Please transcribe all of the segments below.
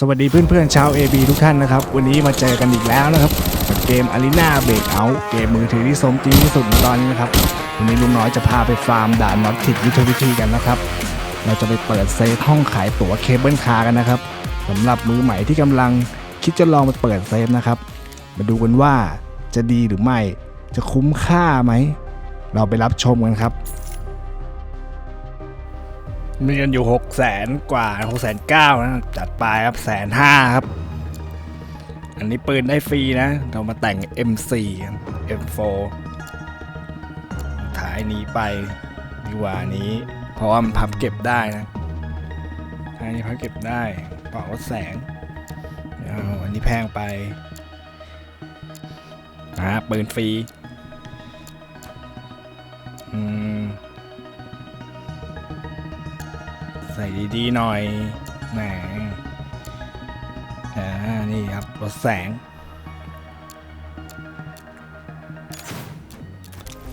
สวัสดีเพื่อนๆชาว AB ทุกท่านนะครับ วันนี้มาเจอกันอีกแล้วนะครับกับเกม Arena Breakout เกมมือถือที่สมจริงที่สุดในตอนนี้นะครับ วันนี้ลุงน้อยจะพาไปฟาร์มด่านน็อตติดยุทธวิธีกันนะครับ เราจะไปเปิดเซฟห้องขายตั๋วเคเบิลคาร์กันนะครับสำหรับมือใหม่ที่กำลังคิดจะลองไปเปิดเซฟนะครับ มาดูกันว่าจะดีหรือไม่ จะคุ้มค่าไหม เราไปรับชมกันครับ มีกันอยู่หกแสนกว่าหกแสนเก้านะจัดไปครับแสนห้าครับ อันนี้ปืนได้ฟรีนะ เรามาแต่ง M4 ครับ M4 ถ่ายนี้ไปดีกว่านี้ เพราะว่ามันพับเก็บได้นะถ่ายนี้พับเก็บได้เป่าแสงเอาอันนี้แพงไปอ่าปืนฟรีอืม ใส่ดีๆหน่อยแหมอ่านี่ครับลดแสง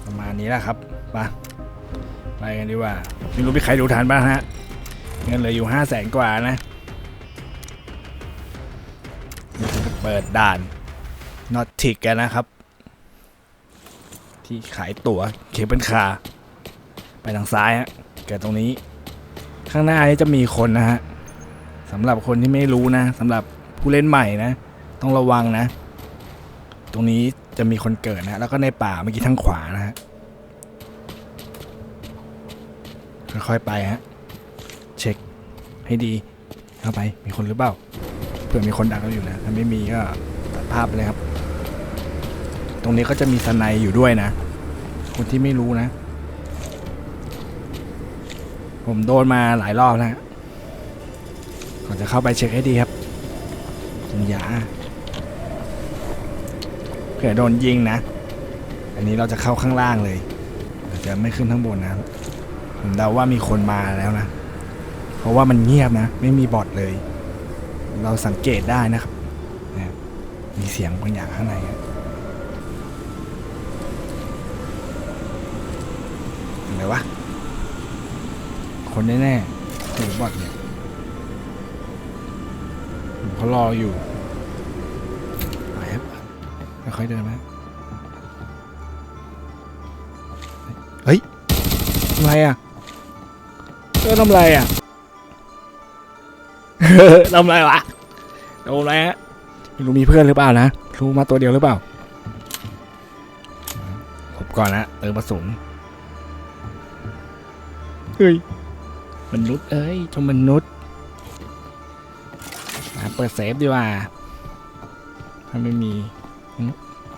ประมาณนี้แหละครับไปไปกันดีกว่าไม่รู้มีใครดูทันบ้างฮะเงินเหลืออยู่ห้าแสนกว่านะเดี๋ยวจะเปิดด่านนอตทิกกันนะครับ ที่ขายตั๋วเคเบิลคาร์ไปทางซ้ายฮะเกิดตรงนี้ ข้างหน้านี้จะมีคนนะฮะสำหรับคนที่ไม่รู้นะสำหรับผู้เล่นใหม่นะ ต้องระวังนะ ตรงนี้จะมีคนเกิดนะแล้วก็ในป่าเมื่อกี้ทางขวานะฮะค่อยๆไปฮะเช็คให้ดีเข้าไปมีคนหรือเปล่าเผื่อมีคนดักเราอยู่นะถ้าไม่มีก็ตัดภาพไปเลยครับ ตรงนี้ก็จะมีสไนด์อยู่ด้วยนะ คนที่ไม่รู้นะ ผมโดนมาหลายรอบแล้วก่อนจะเข้าไปเช็คให้ดีครับอย่าเผื่อโดนยิงนะ อันนี้เราจะเข้าข้างล่างเลยเจะไม่ขึ้นข้างบนนะผมเดาว่ามีคนมาแล้วนะ เพราะว่ามันเงียบนะ ไม่มีบอทเลย เราสังเกตได้นะครับมีเสียงบางอย่างข้างในอะไรวะ คนแน่ๆถือบอทเนี่ยเขารออยู่ไปครับค่อยเดินไหมเฮ้ยทำไรอะเออทำไรอะทำไรวะทำไรฮะไม่รู้มีเพื่อนหรือเปล่านะรู้มาตัวเดียวหรือเปล่าผมก่อนนะเติมกระสุนเฮ้ย มนุษย์เอ้ยชมมนุษย์อะเปิดเซฟดีกว่า ถ้าไม่มี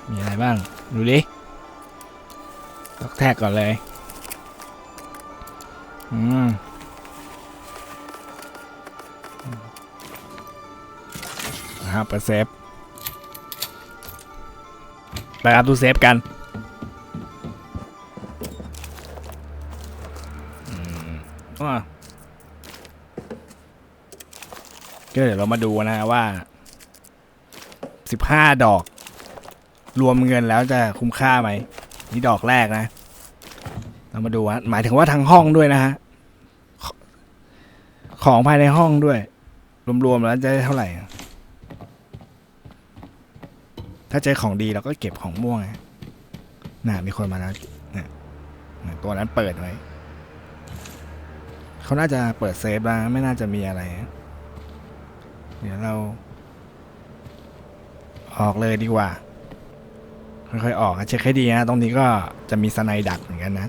มีอะไรบ้าง ดูดิล็อกแท็กก่อนเลย อืมนะครับเปิดเซฟไปครับดูเซฟกัน ก็เดี๋ยวเรามาดูนะว่าสิบห้าดอก รวมเงินแล้วจะคุ้มค่าไหมนี่ดอกแรกนะ เรามาดูว่าหมายถึงว่าทางห้องด้วยนะฮะของภายในห้องด้วย รวมๆแล้วจะได้เท่าไหร่ ถ้าเจอของดีเราก็เก็บของม่วงไงน่ามีคนมาแล้วนี่ยตัวนั้นเปิดไว้ เขาน่าจะเปิดเซฟแล้วไม่น่าจะมีอะไร เดี๋ยวเรา ออกเลยดีกว่า ค่อยๆออกเช็คให้ดีนะตรงนี้ก็จะมีสไนดักเหมือนกันนะ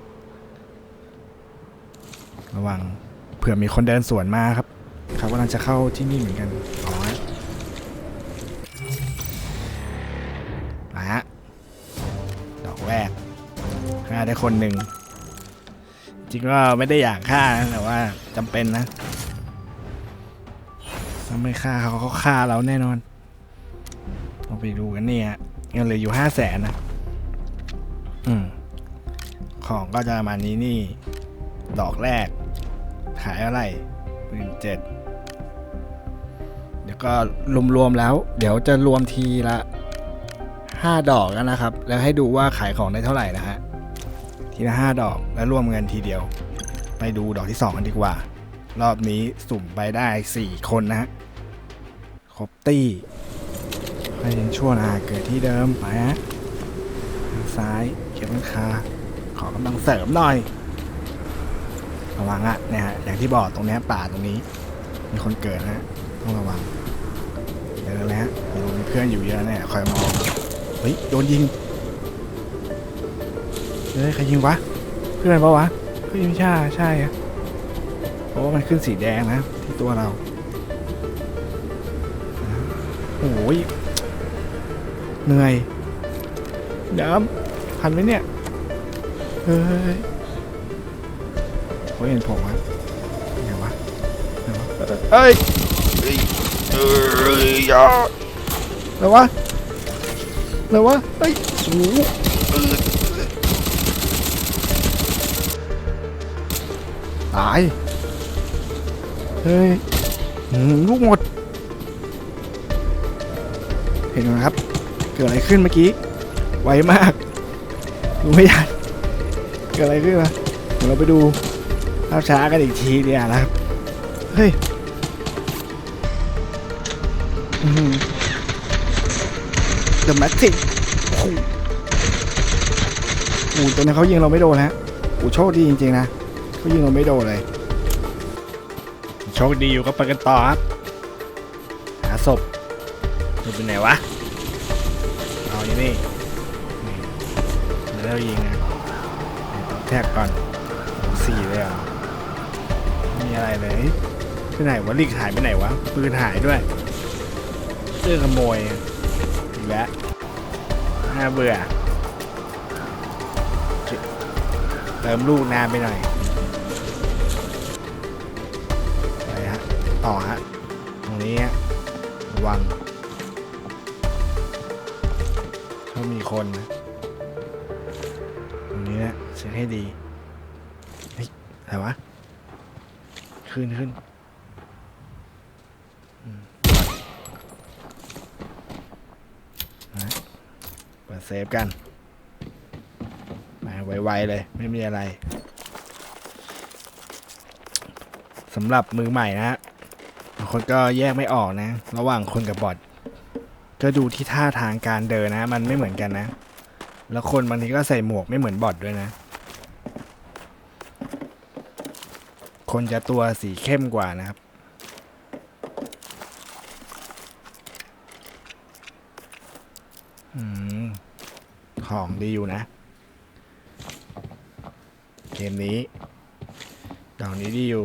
ระวังเผื่อมีคนเดินสวนมาครับเขากำลังจะเข้าที่นี่เหมือนกันอ๋อมาฮะดอกแรกฆ่าได้คนหนึ่งจริงก็ไม่ได้อยากฆ่านะแต่ว่าจำเป็นนะาไม่ฆ่าเขาเขาฆ่าเราแน่นอนเราไปดูกันเนี่ยเงินเหลืออยู่ห้าแสนนะ อืม ของก็จะประมาณนี้นี่ ดอกแรก ขายอะไรหมื่นเจ็ดเดี๋ยวก็รวมๆแล้ว เดี๋ยวจะรวมทีละห้าดอกแล้วนะครับ แล้วให้ดูว่าขายของได้เท่าไหร่นะฮะ ทีละห้าดอกแล้วรวมเงินทีเดียว ไปดูดอกที่สองกันดีกว่า รอบนี้สุ่มไปได้สี่คนนะฮะ ครบตี้ให้ยังชั่วนาเกิดที่เดิมไปฮะทางซ้ายเก็บมันคา ขอกำลังเสริมหน่อย ระวังอะเนี่ยฮะอย่างที่บอกตรงนี้ป่าตรงนี้ มีคนเกิดนะฮะต้องระวังเดินเลยฮะมีมีเพื่อนอยู่เยอะเนี่ยคอยมองเฮ้ยโดนยิงเฮ้ยใครยิงวะ เพื่อนปะวะเฮ้ยไม่ใช่ใช่อะเพราะว่ามันขึ้นสีแดงนะ ที่ตัวเรา โอ้ยเหนื่อยน้ำทันไหมเนี่ย เฮ้ยเขาเห็นผมวะไงวะไงวะเอ้ยเอ้ยเอ้ยยาอะไรวะอะไรวะเฮ้ยโอ้ยตาย เฮ้ยลูกหมด เห็นไหมครับ เกิดอะไรขึ้นเมื่อกี้ ไวมากดูไม่ทันเกิดอะไรขึ้นวะเดี๋ยวเราไปดูภาพช้ากันอีกทีเดียวนะครับ เฮ้ยเดอะแมทริกโอ้โหโอ้โหตัวนี้เขายิงเราไม่โดนฮะโอ้โหโชคดีจริงๆนะเขายิงเราไม่โดนเลย โชคดีอยู่ก็ไปกันต่อครับหาศพ มันเป็นไหนวะ เอาอยู่นี่แล้วยิงนะต้องแทกก่อนสี่เลยเหรอไม่มีอะไรเลยไปไหนวะลิกหายไปไหนวะปืนหายด้วยเรื่องขโมยอีกแล้วน่าเบื่อเติมลูกนานไปหน่อยไปฮะต่อฮะตรงนี้ฮะระวัง คนนะตรงนี้นะเช็คให้ดีเฮ้ยอะไรวะ ขึ้นขึ้นอืมนะเปิดเซฟกัน มาไวๆเลย ไม่มีอะไรสำหรับมือใหม่นะฮะบางคนก็แยกไม่ออกนะ ระหว่างคนกับบอท ก็ดูที่ท่าทางการเดินนะ มันไม่เหมือนกันนะ แล้วคนบางทีก็ใส่หมวกไม่เหมือนบอทด้วยนะ คนจะตัวสีเข้มกว่านะครับอืมของดีอยู่นะ เกมนี้ดอกนี้ดีอยู่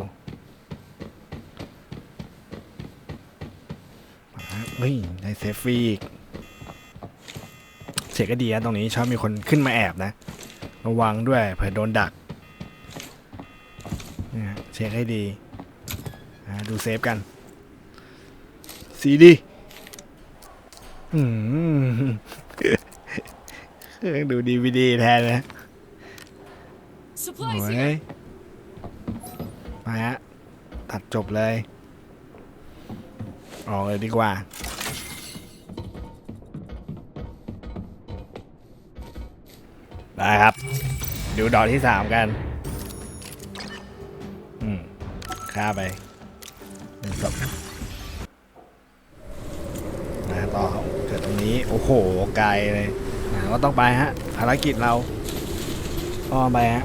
มา เฮ้ยได้เซฟฟรีอีกเสียก็ดีนะตรงนี้ชอบมีคนขึ้นมาแอบนะ ระวังด้วยเผื่อโดนดักเนี่ยเช็คให้ดีอ่าดูเซฟกันสีดีอืมดูดีวีดีแทนนะ Supplies โอ้ here. ยมาฮะ ตัดจบเลย ออกเลยดีกว่า ได้ครับ ดูดอกที่สามกัน อืมฆ่าไปหนึ่งศพมาต่อเกิดตรงนี้ โอ้โห ไกลเลยนะก็ต้องไปฮะ ภารกิจเราอ้อมไปฮะ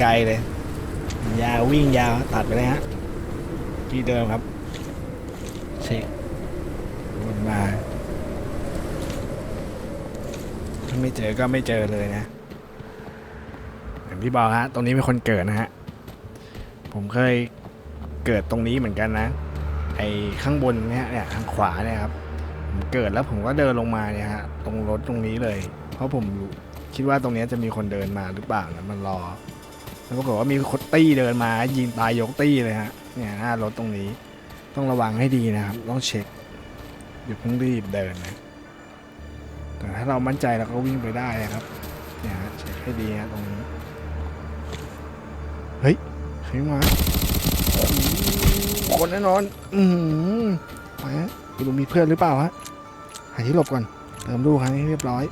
ไกลเลย ยาววิ่งยาวตัดไปเลยฮะ ที่เดิมครับ เช็ควนมา ไม่เจอก็ไม่เจอเลยนะอย่างที่บอกฮะตรงนี้มีคนเกิดนะฮะ ผมเคยเกิดตรงนี้เหมือนกันนะ ไอ้ข้างบนเนี่ยเนี่ยทางขวาเนี่ยครับผมเกิดแล้วผมก็เดินลงมาเนี่ยฮะตรงรถตรงนี้เลย เพราะผมคิดว่าตรงนี้จะมีคนเดินมาหรือเปล่านะมันรอแล้วปรากฏว่ามีคนตี้เดินมายิงตายยกตี้เลยฮะเนี่ยหน้ารถตรงนี้ ต้องระวังให้ดีนะครับ ต้องเช็คอย่าเพิ่งรีบเดินนะ แต่ถ้าเรามั่นใจเราก็วิ่งไปได้นะครับเนี่ยฮะเช็คให้ดีฮะตรงนี้ เฮ้ยใครมาคนแน่นอน อืมมาฮะดูมีเพื่อนหรือเปล่าฮะ หาที่หลบก่อน เติมลูกครั้งนี้เรียบร้อย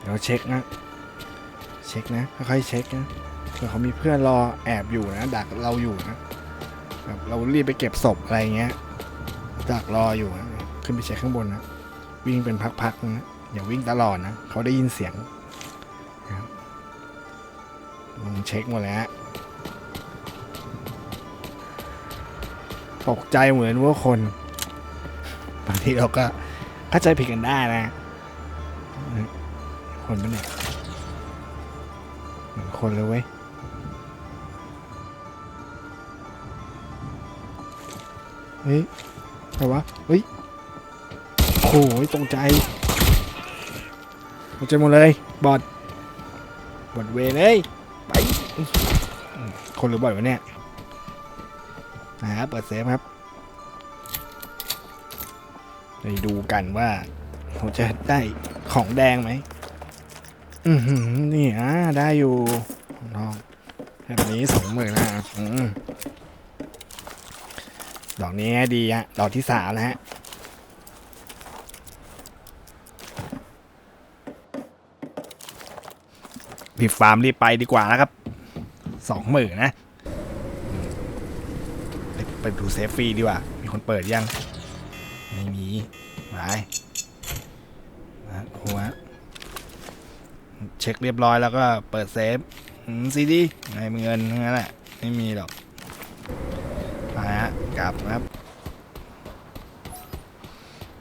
เดี๋ยวเช็คนะ เช็คนะค่อยๆเช็คนะเผื่อเขามีเพื่อนรอแอบอยู่นะ ดักเราอยู่นะแบบเรารีบไปเก็บศพอะไรเงี้ยดักรออยู่อะขึ้นไปเช็คข้างบนนะ วิ่งเป็นพักๆนะอย่าวิ่งตลอดนะเขาได้ยินเสียงนะครับลงเช็คหมดแล้วตกใจเหมือนว่าคนบางทีเราก็เข้าใจผิดกันได้นะ คนเป็นเนี่ยเหมือนคนเลยเว้ยเฮ้ยแต่ว่าเฮ้ย โอ้โหตกใจตกใจหมดเลย บอดบอดเวเลยไปคนหรือบอดวะเนี่ยนะครับเปิดเซฟครับไปดูกันว่าเราจะได้ของแดงไหมอือหือนี่อะได้อยู่ลองแบบนี้สองหมื่นนะอืมดอกนี้ดีฮะดอกที่สามนะฮะ พี่ฟาร์มรีบไปดีกว่านะครับสองหมื่นนะ ไปดูเซฟฟรีดีกว่า มีคนเปิดยัง ไม่มีไปนะหัวเช็คเรียบร้อยแล้วก็เปิดเซฟซีดีไงมีเงินงนั้นแหละไม่มีหรอกไปฮะกลับนะครับ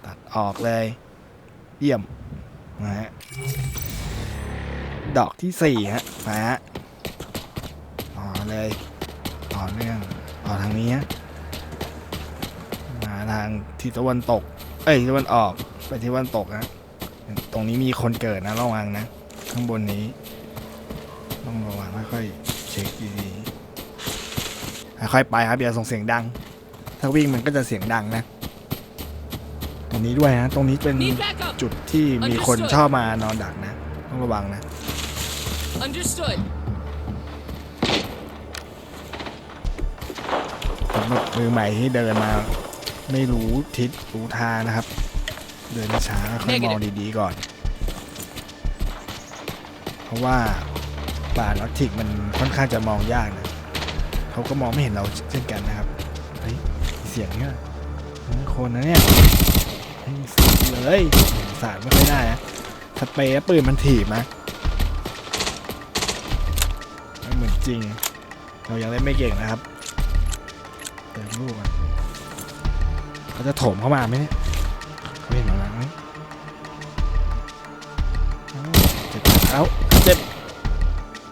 ตัดออกเลย เยี่ยมนะฮะ ดอกที่สี่ฮะไปฮะต่อเลยต่อเนื่องต่อทางนี้ฮะมาทางทิศตะวันตก เอ้ยทิศตะวันออกไปทิศตะวันตกนะตรงนี้มีคนเกิดนะระวังนะ ข้างบนนี้ ต้องระวังค่อยๆเช็คดีๆค่อยๆไปครับอย่าส่งเสียงดัง ถ้าวิ่งมันก็จะเสียงดังนะตรงนี้ด้วยนะ ตรงนี้เป็นจุดที่มีคนชอบมานอนดักนะ ต้องระวังนะ Understood. สำหรับมือใหม่ที่เดินมา ไม่รู้ทิศรู้ทางนะครับ เดินช้าๆค่อยมองดีๆก่อน เพราะว่าป่าลอตทิกมันค่อนข้างจะมองยากนะเขาก็มองไม่เห็นเราเช่นกันนะครับเฮ้ยมีเสียงเนี่ยเฮ้ยคนนะเนี่ยเฮ้ยสาดเลยสาดไม่ค่อยได้นะสเปรย์ปืนมันถีบนะไม่เห ริงเรายังเล่นไม่เก่งนะครับเติมลูกอะเขาจะโถมเข้ามาไหมเนี่ยเขาเห็นเราไหมเอ้าเจ็บแล้วเจ็บ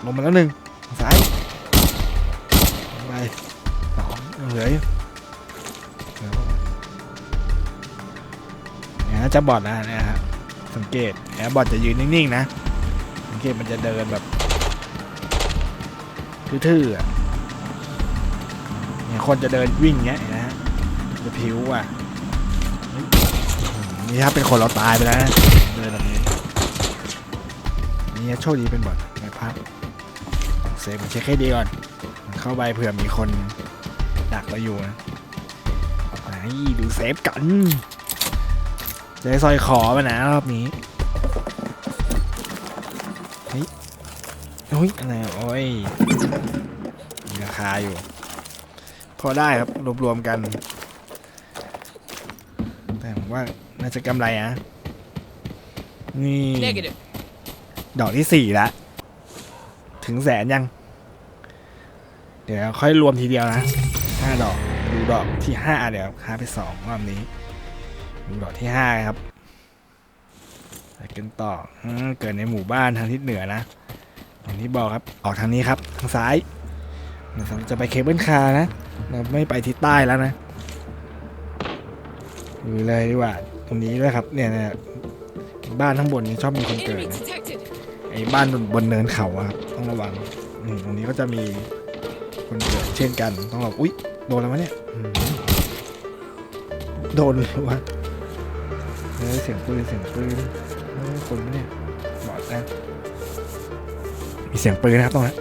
ลงมาแล้วหนึ่งทางซ้ายไปสองเหลืออยู่เหนี่ยนะจะบอดนะเนี่ยฮะสังเกตเนี่ยบอดจะยืนนิ่งๆนะสังเกตมันจะเดินแบบ ทื่อๆอะเนี่ยคนจะเดินวิ่งเงี้ยนไหมฮะจะผิวอะนี่ถ้าเป็นคนเราตายไปแล้วนะเดินแบบนี้นี่โชคดีเป็นบอดไม่พลาดเซฟมันเช็คให้ดีก่อน เข้าไปเผื่อมีคนดักเราอยู่นะไหนดูเซฟกันจะได้สร้อยคอมานะรอบนี้ เฮ้ยอะไรอะโอ้ยมีราคาอยู่ พอได้ครับรวมๆกัน แต่ผมว่าน่าจะกำไรอะนี่ Negative. ดอกที่สี่ละ ถึงแสนยัง เดี๋ยวค่อยรวมทีเดียวนะห้าดอกดูดอกที่ห้าเดี๋ยวค้าไปสองรอบนี้ดูดอกที่ห้าครับไปกันต่ออืมเกิดในหมู่บ้านทางทิศเหนือนะ อย่างที่บอกครับออกทางนี้ครับทางซ้ายเราจะไปเคเบิลคาร์นะเราไม่ไปทิศใต้แล้วนะดูเลยดีกว่าตรงนี้ด้วยครับเนี่ยเนี่ยบ้านข้างบนนี้ชอบมีคนเกิด Enemy นะ detected. ไอ้บ้านบนบนเนินเขาอะครับต้องระวังนี่ตรงนี้ก็จะมีคนเกิดเช่นกันต้องระวังอุ๊ยโดนแล้ววะเนี่ยอืมโดนหรือวะเฮ้ยเสียงปืนเสียงปืนเฮ้ยคนปะเนี่ยบอดนะ มีเสียงปืนนะครับตรงนั้น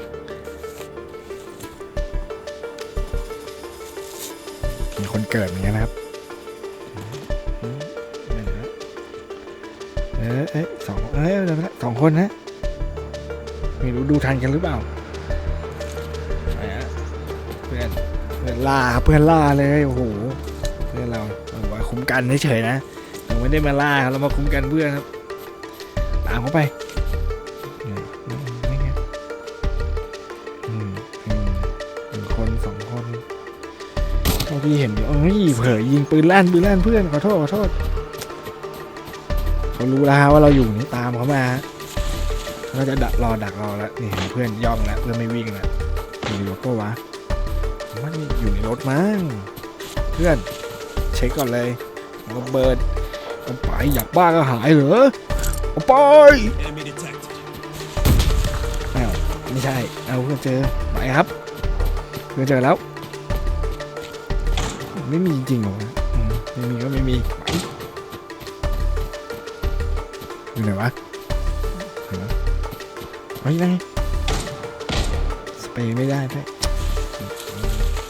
มีคนเกิดเหมือนกันนะครับเอเออสองเอ้ยเดี๋ยวนะสองคนนะไม่รู้ดูทันกันหรือเปล่าไปฮะเพื่อนเพื่อนล่าครับเพื่อนล่าเลยโอ้โหเพื่อนเราเอาไว้คุ้มกันเฉยๆนะเราไม่ได้มาล่าเรามาคุ้มกันเพื่อนครับตามเขาไป เท่าที่เห็นอยู่เอ้ยเผยยิงปืนลั่นปืนลั่นเพื่อนขอโทษขอโทษเขารู้แล้วฮะว่าเราอยู่นี่ตามเขามาเขาจะดักรอดักรอแล้วนี่เห็นเพื่อนย่องแล้วเพื่อนไม่วิ่งแล้วอยู่ในรถปะวะมว่านี่อยู่ในรถมั้งเพื่อนเช็คก่อนเลยระเบิดเอาไปอยากบ้าก็หายเหรอเอาไปไม่ใช่ เอาเพื่อนเจอไปครับ เพื่อนเจอแล้ว ไม่มีจริงหรอไม่มีก็ไม่มีอยู่ไหนวะหนวะเฮ้ยนั่นไงสเปรย์ไม่ได้ด้วย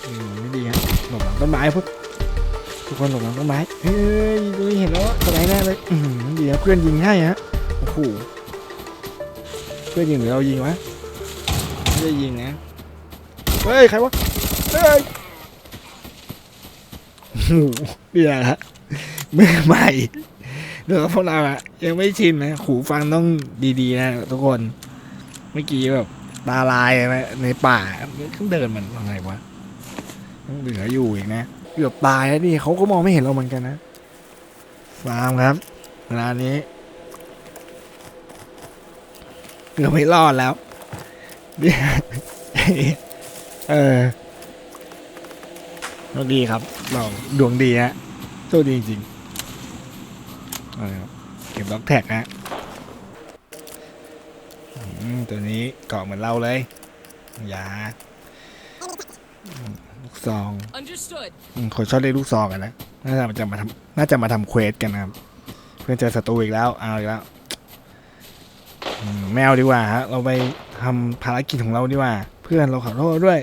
อืมไม่ดีฮะหลบหลังต้นไม้พวกทุกคนหลบหลังต้นไม้เฮ้ยตรงนี้เห็นแล้วว่าสไลด์แน่เลยดีนะเพื่อนยิงให้ฮะโอ้โหเพื่อนยิงหรือเรายิงวะไม่ได้ยิงนะเฮ้ยใครวะเฮ้ย หนี่แหละฮะมือใหม่เรื่องพวกเราอะยังไม่ชินนะหูฟังต้องดีๆนะทุกคน เมื่อกี้แบบตาลายนะในป่าเดินมันยังไงวะยังเหลืออยู่อีกนะเกือบตายแล้วดิเขาก็มองไม่เห็นเราเหมือนกันนะฟาร์มครับเวลานี้เกือบไม่รอดแล้วเนี่ยเออ คดีครับ เราดวงดีฮะโชคดีจริงๆเอาเลยครับเก็บล็อกแท็กฮะอืมตัวนี้เกาะเหมือนเราเลยอย่าอืมลูกซอง Understood. อืมคนชอบเล่นลูกซองกันนะน่าจะจะมาทำน่าจะมาทำเควสกันนะครับ เพื่อนเจอศัตรูอีกแล้วเอาอีกแล้วอืมแมวดีกว่าฮะเราไปทำภารกิจของเราดีกว่า เพื่อนเราขอโทษด้วย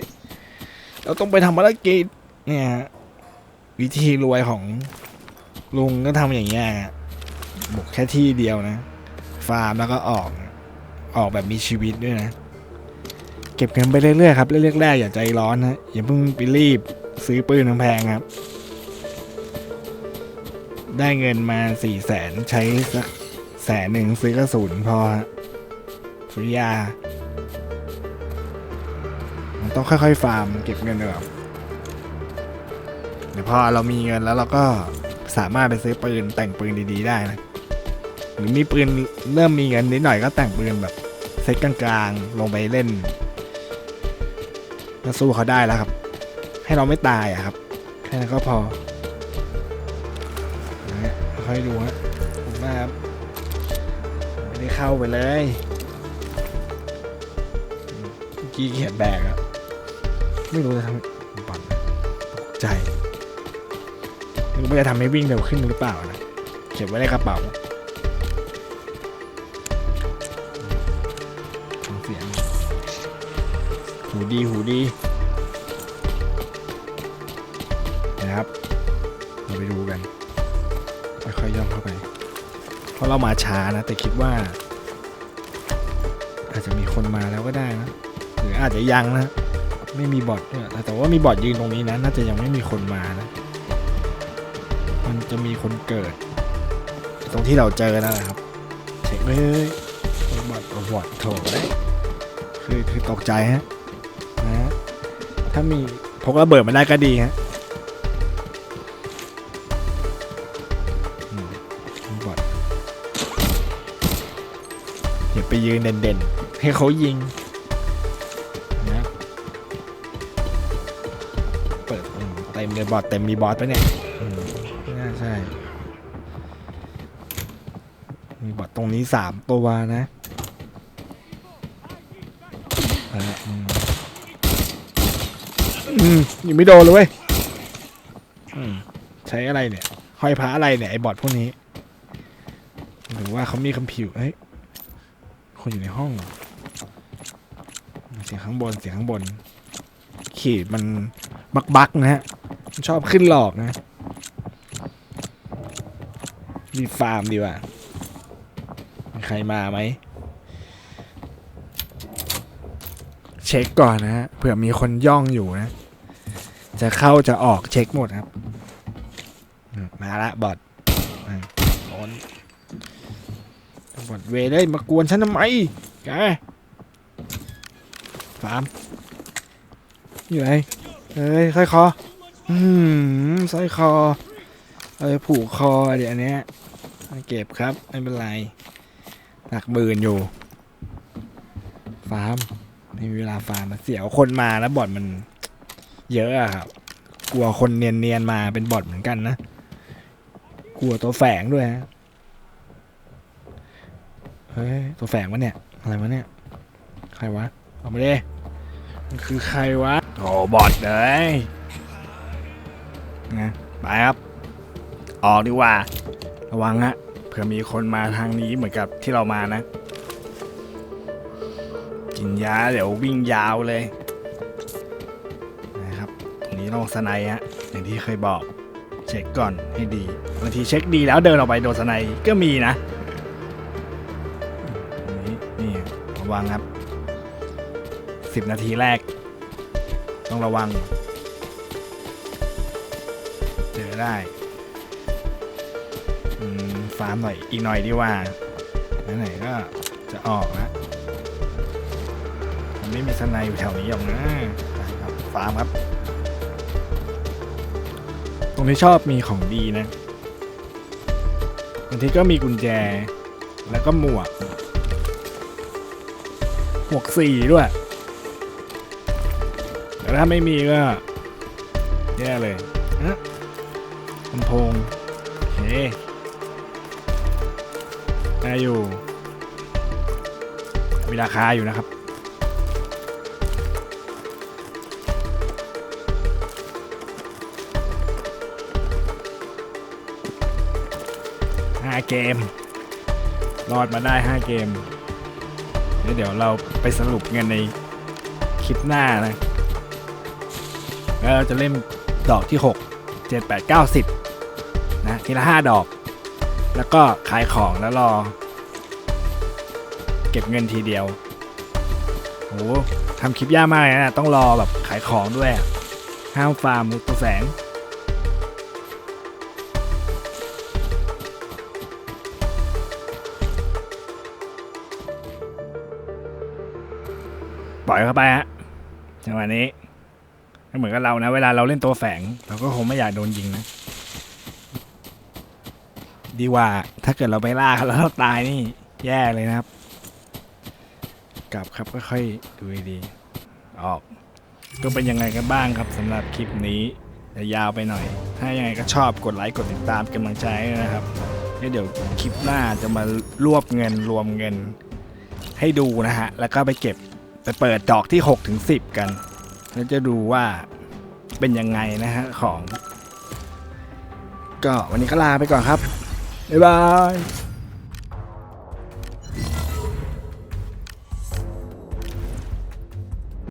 เราต้องไปทำภารกิจ เนี่ยฮะวิธีรวยของลุงก็ทำอย่างเงี้ยบุกแค่ที่เดียวนะ ฟาร์มแล้วก็ออก ออกแบบมีชีวิตด้วยนะ เก็บเงินไปเรื่อยๆครับเรื่อยๆแรกอย่าใจร้อนนะอย่าเพิ่งไปรีบซื้อปืนแพงๆครับ ได้เงินมาสี่แสนใช้สักแสนหนึ่งซื้อกระสุนพอฮะซื้อยามันต้องค่อยๆ ฟาร์มเก็บเงินแบบ เดี๋ยวพอเรามีเงินแล้วเราก็สามารถไปซื้อปืนแต่งปืนดีๆได้นะ หรือมีปืนเริ่มมีเงินนิดหน่อยก็แต่งปืนแบบเซตกลางๆ ลงไปเล่นก็สู้เขาได้แล้วครับ ให้เราไม่ตายอะครับ แค่นั้นก็พอค่อยดูฮะผมว่าครับไม่ได้เข้าไปเลยเมื่อกี้เขียนแบกอะไม่รู้จะทำ ม่รู้ว่าจะทำให้วิ่งเร็วขึ้นหรือเปล่านะเก็บไว้ในกระเป๋าฟังเสียงหูดีหูดีนะครับ เราไปดูกันค่อยๆย่องเข้าไป เพราะเรามาช้านะ แต่คิดว่า อาจจะมีคนมาแล้วก็ได้นะ หรืออาจจะยังนะ ไม่มีบอทด้วยแต่ว่ามีบอทยืนตรงนี้นะ น่าจะยังไม่มีคนมานะ มันจะมีคนเกิด ตรงที่เราเจอนั่นแหละครับเช็คเลยบอทบอทโถเลยคือคือตกใจฮะนะฮะถ้ามีพกระเบิดมาได้ก็ดีฮะอืมบอดอย่าไปยืนเด่นๆ ให้เขายิงนะเปิดเต็มเลยบอดเต็มมีบอสปะเนี่ย รงนี้สามตัวนะอะอืมอืมยังไม่โดนเลยเว้ยอืมใช้อะไรเนี่ยห้อยพระอะไรเนี่ยไอ้บอทพวกนี้ หรือว่าเขามีคำผิวเฮ้ยคนอยู่ในห้องเหรอเสียงข้างบนเสียงข้างบน ขีดมันบักบักๆนะฮะมันชอบขึ้นหลอกนะรีบฟาร์มดีกว่ามี ใครมาไหม เช็คก่อนนะฮะเผื่อมีคนย่องอยู่นะใจจะเข้าจะออกเช็คหมดครับอืมมาละบอทอะโอนบอทเวเลยมากวนฉันทำไมแกฟาร์มอยู่ไหนเอ้ยสร้อยคอ อืมสร้อยคอ เอาไปผูกคอเดี๋ยวอันเนี้ยเก็บครับ ไม่เป็นไร หลักหมื่นอยู่ ฟาร์มไม่มีเวลาฟาร์มเสียวคนมาแล้วบอทมัน เยอะอะครับ กลัวคนเนียนๆมาเป็นบอทเหมือนกันนะ กลัวตัวแฝงด้วยฮะ เฮ้ย ตัวแฝงวะเนี่ย อะไรวะเนี่ย ใครวะ เอามาดิมันคือใครวะ โอ้บอทเลยนะไปครับ ออกดีกว่า ระวังฮะ เผื่อมีคนมาทางนี้เหมือนกับที่เรามานะ กินยาเดี๋ยววิ่งยาวเลยนะครับตรงนี้ลองสไนฮะอย่างที่เคยบอกเช็คก่อนให้ดีบางทีเช็คดีแล้วเดินออกไปโดนสไนก็มีนะนนี้นี่ระวังครับสิบนาทีแรก ต้องระวัง เจอได้าร์มหน่อยอีกหน่อยดีกว่าไหนๆก็จะออกแล้วมันไม่มีสนด์อยู่แถวนี้หรอกนะครับฟาร์มครับ ตรงที่ชอบมีของดีนะบางทีก็มีกุญแจแล้วก็หมวก หมวกสี่ด้วยแต่ถ้าไม่มีก็แย่เลยฮะลำโพง ได้อยู่ มีราคาอยู่นะครับ ห้าเกม รอดมาได้ห้าเกมแล้วเดี๋ยวเราไปสรุปกันในคลิปหน้านะ แล้วเราจะเล่นดอกที่ 6 7 8 9 10 นะทีละ 5 ดอก แล้วก็ขายของแล้วรอ เก็บเงินทีเดียวโหทำคลิปยากมากเลยนะต้องรอแบบขายของด้วย ห้ามฟาร์มตัวแสงปล่อยเข้าไปฮะจังหวะนี้เหมือนกับเรานะ เวลาเราเล่นตัวแฝงเราก็คงไม่อยากโดนยิงนะ ดีกว่าถ้าเกิดเราไปล่าเขาแล้วเราตายนี่ แย่เลยนะครับ กลับครับค่อยๆดูดีออก ก็เป็นยังไงกันบ้างครับสำหรับคลิปนี้จะยาวไปหน่อย ถ้ายังไงก็ชอบกดไลค์กดติดตามกำลังใจนะครับแล้เดี๋ยวคลิปหน้าจะมารวบเงินรวมเงิน ให้ดูนะฮะ แล้วก็ไปเก็บไปเปิดดอกที่6ถึง10 กัน แล้วจะดูว่าเป็นยังไงนะฮะของ ก็วันนี้ก็ลาไปก่อนครับ บ๊ายบาย